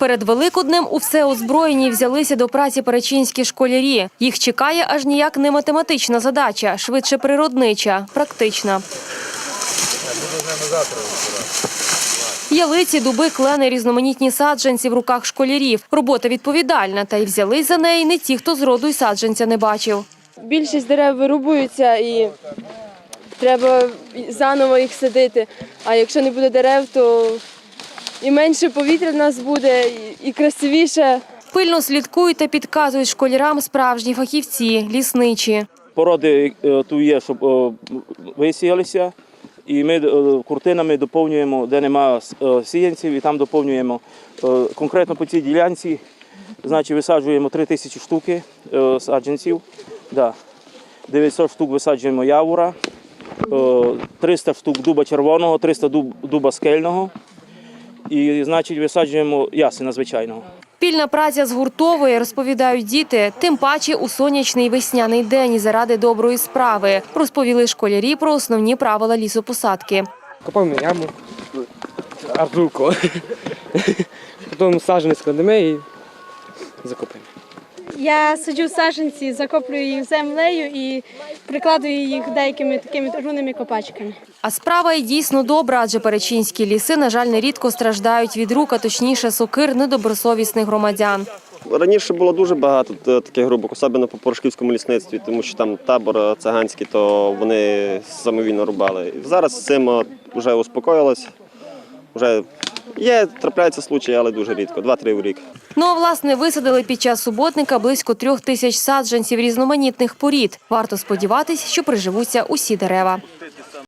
Перед Великоднем у всеозброєнні взялися до праці перечинські школярі. Їх чекає аж ніяк не математична задача, швидше природнича, практична. Ялиці, дуби, клени, різноманітні саджанці в руках школярів. Робота відповідальна, та й взялись за неї не ті, хто зроду й саджанця не бачив. Більшість дерев вирубуються і треба заново їх садити. А якщо не буде дерев, то і менше повітря в нас буде, і- красивіше. Пильно слідкують та підказують школярам справжні фахівці, лісничі. Породи е, тут є, щоб е, висіялися. І ми е, куртинами доповнюємо, де немає е, сіянців, і там доповнюємо конкретно по цій ділянці. Значить, висаджуємо 3 тисячі штуки саджанців. 900 штук висаджуємо явура, е, 300 штук дуба червоного, 300 дуба скельного. І, значить, висаджуємо ясена звичайного. Пільна праця згуртовує, розповідають діти, тим паче у сонячний весняний день заради доброї справи. Розповіли школярі про основні правила лісопосадки. Копаємо яму, арзуку, Потім саженець складемо і закопаємо. Я саджу саджанці, закоплюю їх землею і прикладую їх деякими такими руними копачками. А справа й дійсно добра, адже перечинські ліси, на жаль, нерідко страждають від рук, а точніше сокир недобросовісних громадян. Раніше було дуже багато таких грубок, особливо по Порошківському лісництві, тому що там табор е, циганський, то вони самовільно рубали. Зараз з цим е, вже успокоїлось. Вже є, трапляються случаї, але дуже рідко, два-три в рік. Ну а власне висадили під час суботника близько трьох тисяч саджанців різноманітних порід. Варто сподіватись, що приживуться усі дерева.